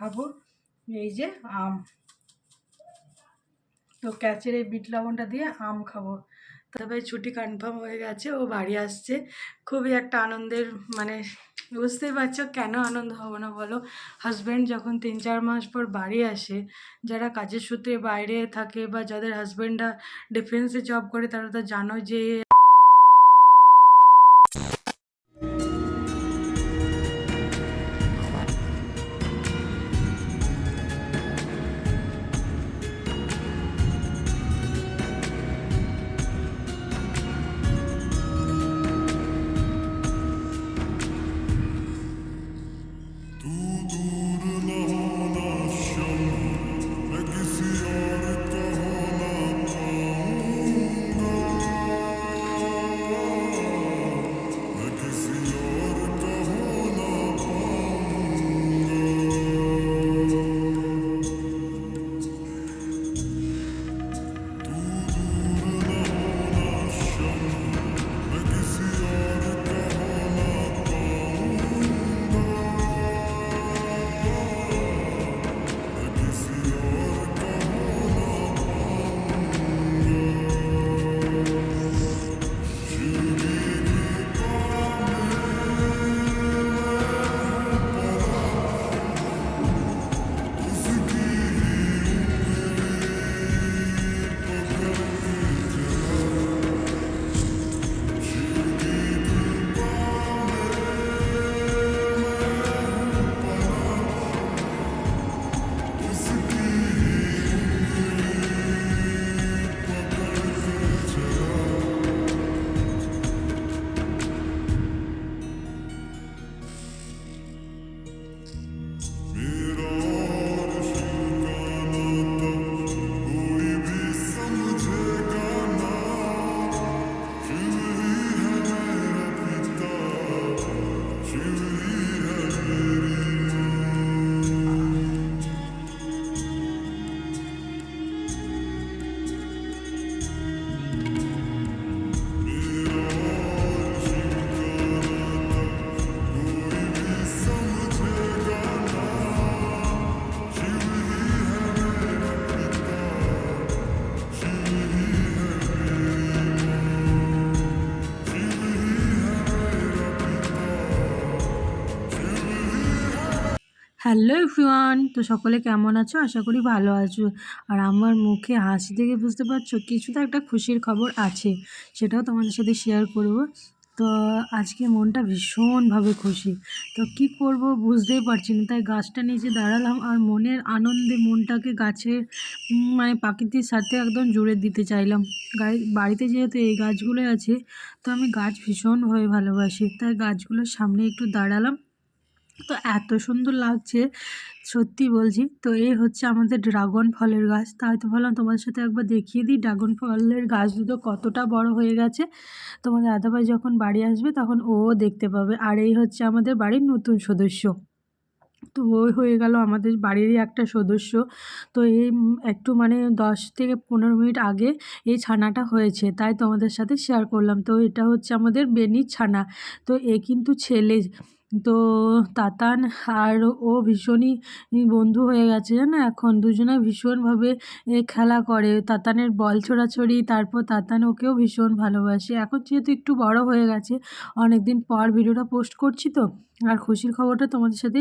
খাব এই যে আম। তো ক্যাচের এই বিট লবণটা দিয়ে আম খাব। তবে ছুটি কনফার্ম হয়ে গেছে, ও বাড়ি আসছে। খুবই একটা আনন্দের মানে বুঝতেই পারছ কেন আনন্দ হব না বলো? হাজব্যান্ড যখন তিন চার মাস পর বাড়ি আসে, যারা কাজের সূত্রে বাইরে থাকে বা যাদের হাজব্যান্ডরা ডিফেন্সে জব করে, তারা তো জানো যে হ্যালো এভরিওয়ান, তো সকলে কেমন আছো? আশা করি ভালো আছো। আর আমার মুখে হাসি দেখে বুঝতে পারছ, কিছু তো একটা খুশির খবর আছে, সেটাও তোমাদের সাথে শেয়ার করব। তো আজকে মনটা ভীষণভাবে খুশি। তো কি করব বুঝতেই পারছি না, তাই গাছটা নিচে দাঁড়ালাম আর মনের আনন্দে মনটাকে গাছের মানে প্রকৃতির সাথে একদম জুড়ে দিতে চাইলাম। বাড়িতে যেহেতু এই গাছগুলো আছে, তো আমি গাছ ভীষণভাবে ভালোবাসি, তাই গাছগুলোর সামনে একটু দাঁড়ালাম। তো এত সুন্দর লাগছে, সত্যি বলছি। তো এই হচ্ছে আমাদের ড্রাগন ফলের গাছ। তাই তো ভাবলাম তোমাদের সাথে একবার দেখিয়ে দিই ড্রাগন ফলের গাছ দুটো কতটা বড় হয়ে গেছে। তোমাদের দাদাভাই যখন বাড়ি আসবে তখন ও দেখতে পাবে। আর এই হচ্ছে আমাদের বাড়ির নতুন সদস্য। তো ওই হয়ে গেল আমাদের বাড়িরই একটা সদস্য। তো এই একটু মানে দশ থেকে পনেরো মিনিট আগে এই ছানাটা হয়েছে। তাই তোমাদের সাথে শেয়ার করলাম। তো এটা হচ্ছে আমাদের বেনির ছানা। তো এ কিন্তু ছেলে। তো তাতান আর ও ভীষণই বন্ধু হয়ে গেছে, জানো? এখন দুজনে ভীষণভাবে খেলা করে। তাতানের বল ছোড়াছড়ি, তারপর তাতান ওকেও ভীষণ ভালোবাসে। এখন যেহেতু একটু বড় হয়ে গেছে অনেক দিন পর ভিডিওটা পোস্ট করছি তো, আর খুশির খবরটা তোমাদের সাথে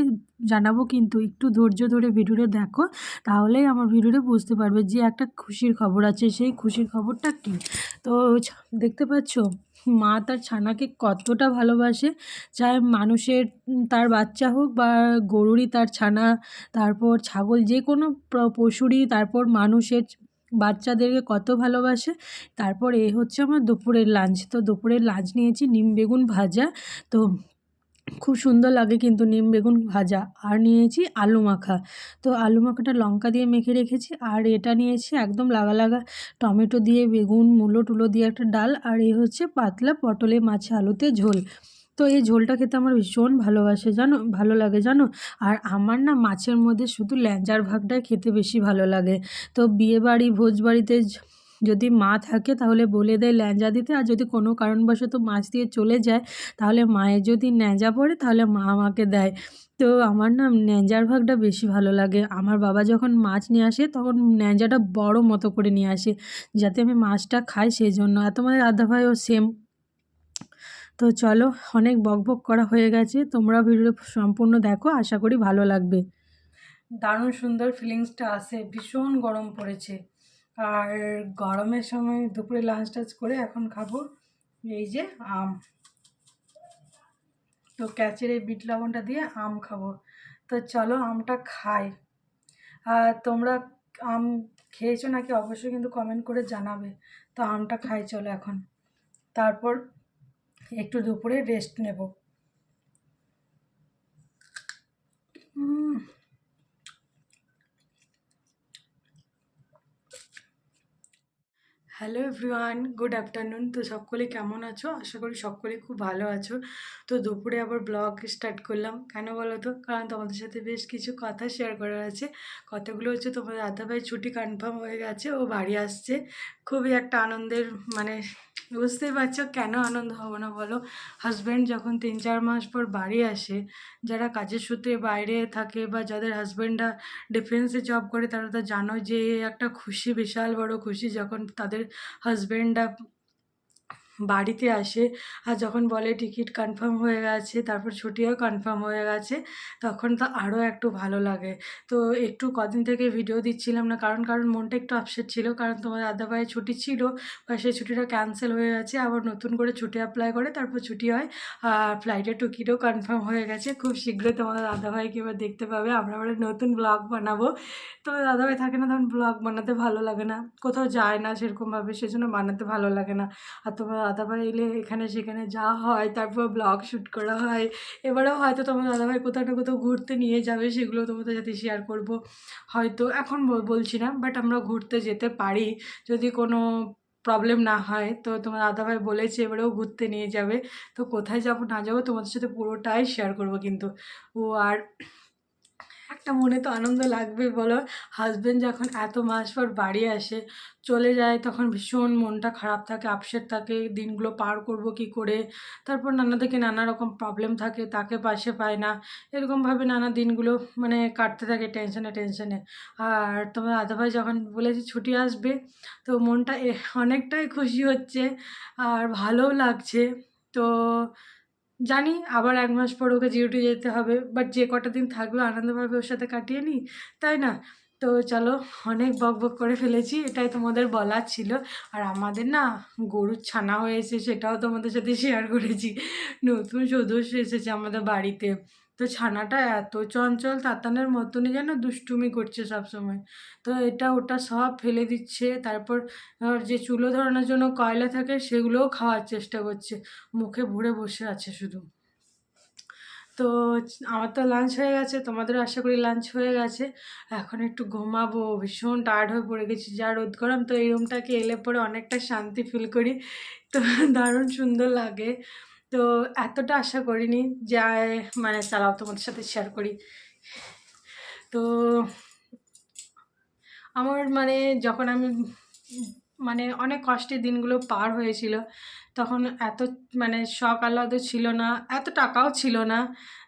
জানাব কিন্তু একটু ধৈর্য ধরে ভিডিওটা দেখো, তাহলেই আমার ভিডিওটা বুঝতে পারবে যে একটা খুশির খবর আছে, সেই খুশির খবরটা কী? তো দেখতে পাচ্ছ? মা তার ছানাকে কতটা ভালোবাসে, চাই মানুষের তার বাচ্চা হোক বা গরুরই তার ছানা, তারপর ছাগল, যে কোনো পশুরই, তারপর মানুষের বাচ্চাদেরকে কত ভালোবাসে। তারপর এ হচ্ছে আমার দুপুরের লাঞ্চ তো দুপুরের লাঞ্চ নিয়েছি নিম বেগুন ভাজা। তো খুব সুন্দর লাগে কিন্তু নিম বেগুন ভাজা। আর নিয়েছি আলু মাখা। তো আলু মাখাটা লঙ্কা দিয়ে মেখে রেখেছি। আর এটা নিয়েছি একদম লাগা লাগা টমেটো দিয়ে বেগুন, মূলো টুলো দিয়ে একটা ডাল। আর এই হচ্ছে পাতলা পটলে মাছে আলুতে ঝোল। তো এই ঝোলটা খেতে আমার ভীষণ ভালোবাসে জানো, ভালো লাগে জানো? আর আমার না মাছের মধ্যে শুধু ল্যাঞ্জার ভাগটাই খেতে বেশি ভালো লাগে। তো বিয়েবাড়ি ভোজ বাড়িতে য- যদি মা থাকে তাহলে বলে দেয় ল্যাঞ্জা দিতে। আর যদি কোনো কারণবশত মাছ দিয়ে চলে যায়, তাহলে মায়ের যদি ন্যাজা পড়ে, তাহলে মা আমাকে দেয়। তো আমার না ন্যাজার ভাগটা বেশি ভালো লাগে। আমার বাবা যখন মাছ নিয়ে আসে, তখন ন্যাজাটা বড় মতো করে নিয়ে আসে, যাতে আমি মাছটা খাই সেই জন্য আর তোমাদের দাদা ভাইও সেম তো চলো, অনেক বক বক করা হয়ে গেছে। তোমরা ভিডিও সম্পূর্ণ দেখো, আশা করি ভালো লাগবে। দারুণ সুন্দর ফিলিংসটা আসে, ভীষণ গরম পড়েছে। আর গরমের সময় দুপুরে লাঞ্চ টাচ করে এখন খাব এই যে আম। তো ক্যাচের এই বিট লবণটা দিয়ে আম খাব। তো চলো আমটা খাই। আর তোমরা আম খেয়েছো নাকি অবশ্যই কিন্তু কমেন্ট করে জানাবে। তো আমটা খাই চলো এখন। তারপর একটু দুপুরে রেস্ট নেব। Um, hello everyone good afternoon তো সকলে কেমন আছো? আশা করি সকলে খুব ভালো আছো। তো দুপুরে আবার ব্লগ স্টার্ট করলাম। কেন বলো তো? কারণ তোমাদের সাথে বেশ কিছু কথা শেয়ার করার আছে। কথাগুলো হচ্ছে তোমাদের দাদাভাই ছুটি কনফার্ম হয়ে গেছে, ও বাড়ি আসছে। খুবই একটা আনন্দের মানে বুঝতেই পারছ কেন আনন্দ হব না বলো? হাজব্যান্ড যখন তিন চার মাস পর বাড়ি আসে, যারা কাজের সূত্রে বাইরে থাকে বা যাদের হাজব্যান্ডরা ডিফেন্সে জব করে, তারা তো জানো যে, একটা খুশি, বিশাল বড় খুশি যখন তাদের হাজব্যান্ডরা বাড়িতে আসে। আর যখন বলে টিকিট কনফার্ম হয়ে গেছে, তারপর ছুটিও কনফার্ম হয়ে গেছে, তখন তো আরও একটু ভালো লাগে। তো একটু কদিন থেকে ভিডিও দিচ্ছিলাম না, কারণ কারণ মনটা একটু আপসেট ছিল, কারণ তোমার দাদাভাইয়ের ছুটি ছিল, বা সেই ছুটিটা ক্যান্সেল হয়ে গেছে, আবার নতুন করে ছুটি অ্যাপ্লাই করে, তারপর ছুটি হয়, আর ফ্লাইটের টিকিটও কনফার্ম হয়ে গেছে। খুব শীঘ্রই তোমাদের দাদাভাইকে এবার দেখতে পাবে, আমরা আবার নতুন ব্লগ বানাবো। তোমার দাদাভাই থাকে না তখন ব্লগ বানাতে ভালো লাগে না, কোথাও যায় না সেরকমভাবে, সেজন্য বানাতে ভালো লাগে না। আর তোমার দাদাভাই এলে এখানে সেখানে যা হয়, তারপর ব্লগ শ্যুট করা হয়। এবারেও হয়তো তোমার দাদাভাই কোথাও না কোথাও ঘুরতে নিয়ে যাবে, সেগুলো তোমাদের সাথে শেয়ার করব। হয়তো এখন বল- বলছি না বাট আমরা ঘুরতে যেতে পারি। যদি কোনো প্রবলেম না হয়, তো তোমার দাদাভাই বলেছে এবারেও ঘুরতে নিয়ে যাবে। তো কোথায় যাব না যাব তোমাদের সাথে পুরোটাই শেয়ার করব কিন্তু। ও আর একটা মনে তো আনন্দ লাগবে, বলো? হাজব্যান্ড যখন এত মাস পর বাড়ি আসে, চলে যায়, তখন ভীষণ মনটা খারাপ থাকে আপসেট থাকে, দিনগুলো পার করব কি করে? তারপর নানা থেকে নানা রকম প্রবলেম থাকে, তাকে পাশে পায় না। এরকমভাবে নানা দিনগুলো মানে কাটতে থাকে টেনশনে টেনশনে আর তোমার দাদাভাই যখন বলেছে ছুটি আসবে, তো মনটা অনেকটাই খুশি হচ্ছে, আর ভালোও লাগছে। তো জানি আবার এক মাস পর ওকে ডিউটি যেতে হবে বাট যে কটা দিন থাকবে আনন্দভাবে ওর সাথে কাটিয়ে নিই তাই না? তো চলো, অনেক বক বক করে ফেলেছি, এটাই তোমাদের বলার ছিল। আর আমাদের না গরুর ছানা হয়েছে সেটাও তোমাদের সাথে শেয়ার করেছি। নতুন সদস্য এসেছে আমাদের বাড়িতে। তো ছানাটা এত চঞ্চল, তাতানের মতনই যেন দুষ্টুমি করছে সব সময় তো এটা ওটা সব ফেলে দিচ্ছে, তারপর যে চুলো ধরানোর জন্য কয়লা থাকে সেগুলোও খাওয়ার চেষ্টা করছে, মুখে ভরে বসে আছে শুধু। তো আমার তো লাঞ্চ হয়ে গেছে, তোমাদেরও আশা করি লাঞ্চ হয়ে গেছে। এখন একটু ঘুমাবো, ভীষণ টায়ার্ড হয়ে পড়ে গেছি, যা রোদ গরম, তো এই রুমটাকে এলে পরে অনেকটা শান্তি ফিল করি। তো দারুণ সুন্দর লাগে। তো এতটা আশা করিনি যা মানে চালাও তোমাদের সাথে শেয়ার করি। তো আমার মানে যখন আমি মানে অনেক কষ্টের দিনগুলো পার হয়েছিল তখন এত মানে শখ আহ্লাদ ছিল না, এত টাকাও ছিল না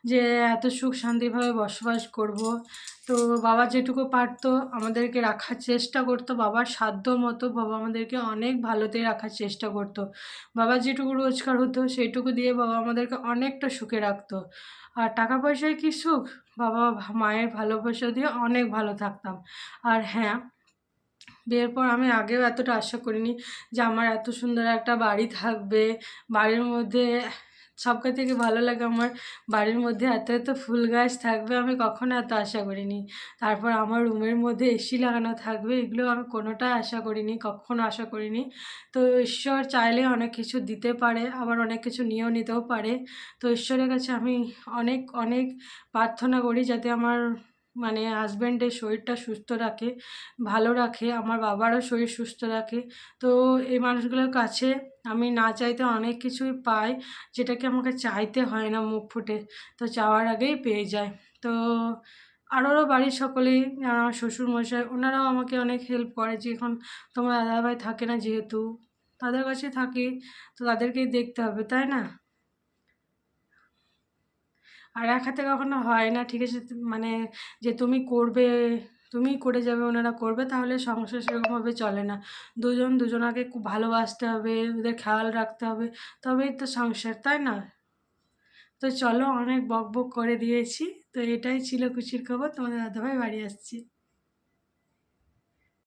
যে এত সুখ শান্তিভাবে বসবাস করব। তো বাবা যেটুকু পারতো আমাদেরকে রাখার চেষ্টা করতো, বাবার সাধ্য মতো বাবা আমাদেরকে অনেক ভালোতে রাখার চেষ্টা করতো। বাবা যেটুকু রোজগার হতো সেইটুকু দিয়ে বাবা আমাদেরকে অনেকটা সুখে রাখতো। আর টাকা পয়সায় কি সুখ? বাবা মায়ের ভালোবাসা দিয়ে অনেক ভালো থাকতাম। আর হ্যাঁ বিয়ের পর আমি আগেও এতটা আশা করিনি যে আমার এত সুন্দর একটা বাড়ি থাকবে। বাড়ির মধ্যে সবথেকে থেকে ভালো লাগে আমার। বাড়ির মধ্যে এত এত ফুল গাছ থাকবে আমি কখনো এত আশা করিনি। তারপর আমার রুমের মধ্যে এসি লাগানো থাকবে এগুলো আমি কোনোটাই আশা করিনি, কখনো আশা করিনি। তো ঈশ্বর চাইলে অনেক কিছু দিতে পারে, আবার অনেক কিছু নিয়েও নিতেও পারে। তো ঈশ্বরের কাছে আমি অনেক অনেক প্রার্থনা করি যাতে আমার মানে হাজব্যান্ডের শরীরটা সুস্থ রাখে, ভালো রাখে, আমার বাবারও শরীর সুস্থ রাখে। তো এই মানুষগুলোর কাছে আমি না চাইতে অনেক কিছুই পাই, যেটাকে আমাকে চাইতে হয় না মুখ ফুটে, তো চাওয়ার আগেই পেয়ে যায়। তো আরও বাড়ির সকলেই আমার শ্বশুরমশাই, ওনারাও আমাকে অনেক হেল্প করে যে এখন তোমার দাদাভাই থাকে না যেহেতু, তাদের কাছে থাকি, তো তাদেরকেই দেখতে হবে, তাই না? আর এক হাতে কখনো হয় না, ঠিক আছে? মানে যে তুমি করবে তুমি করে যাবে, ওনারা করবে, তাহলে সংসার সেরকমভাবে চলে না। দুজন দুজনাকে খুব ভালোবাসতে হবে, ওদের খেয়াল রাখতে হবে, তবেই তো সংসার, তাই না? তো চলো, অনেক বক বক করে দিয়েছি। তো এটাই ছিল খুশির খবর, তোমাদের দাদাভাই বাড়ি আসছি।